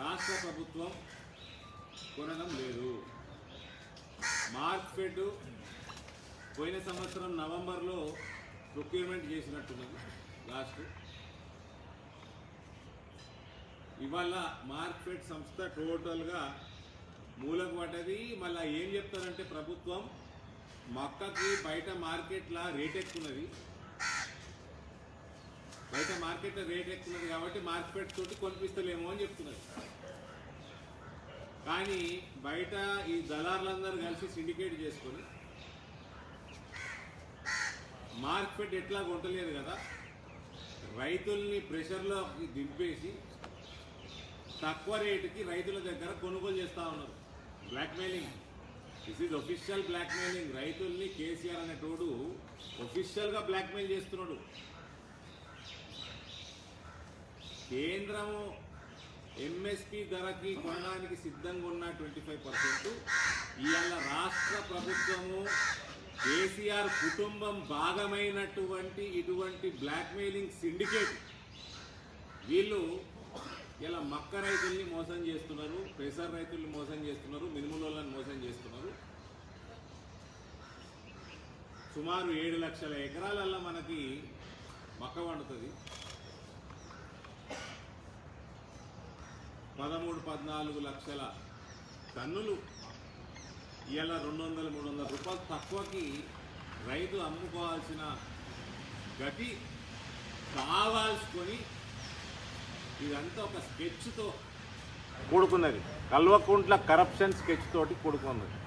రాష్ట్ర ప్రభుత్వం కొనడం లేదు. మార్క్ఫెడ్ పోయిన సంవత్సరం నవంబర్లో ప్రొక్యూర్మెంట్ చేసినట్టున్నది లాస్ట్. ఇవాళ మార్క్ఫెడ్ సంస్థ టోటల్గా మూలకు పడ్డది. మళ్ళీ ఏం చెప్తారంటే ప్రభుత్వం మొక్కకి బయట మార్కెట్ల రేట్ ఎక్కున్నది. బయట మార్కెట్లో రేట్ ఎక్కున్నది కాబట్టి మార్కెట్ తోటి కొనిపిస్తలేమో అని చెప్తున్నారు. కానీ బయట ఈ దళారులందరూ కలిసి సిండికేట్ చేసుకొని మార్కెట్ ఎట్లా కొంటలేదు కదా రైతుల్ని ప్రెషర్లో దింపేసి తక్కువ రేటుకి రైతుల దగ్గర కొనుగోలు చేస్తూ ఉన్నారు. Blackmailing. This is official blackmailing రైతుల్ని కేసీఆర్ అనేటోడు ఒఫిషియల్గా బ్లాక్మెయిల్ చేస్తున్నాడు. కేంద్రము ఎంఎస్పి ధరకి కొనడానికి సిద్ధంగా ఉన్న ట్వంటీ ఫైవ్ పర్సెంట్. ఇవాళ రాష్ట్ర ప్రభుత్వము కేసీఆర్ కుటుంబం భాగమైనటువంటి ఇటువంటి బ్లాక్మెయిలింగ్ సిండికేట్. వీళ్ళు ఇలా మక్క రైతుల్ని మోసం చేస్తున్నారు పెసర్ రైతుల్ని మోసం చేస్తున్నారు మినుములను మోసం చేస్తున్నారు. సుమారు ఏడు లక్షల ఎకరాలల్లో మనకి మక్క వండుతుంది పదమూడు పద్నాలుగు లక్షల టన్నులు. ఇవాళ రెండు వందల మూడు వందల రూపాయలు తక్కువకి రైతు అమ్ముకోవాల్సిన గతి కావాల్సుకొని ఇదంతా ఒక స్కెచ్తో కూడుకున్నది. కల్వకుంట్ల కరప్షన్ స్కెచ్ తోటి కూడుకున్నది.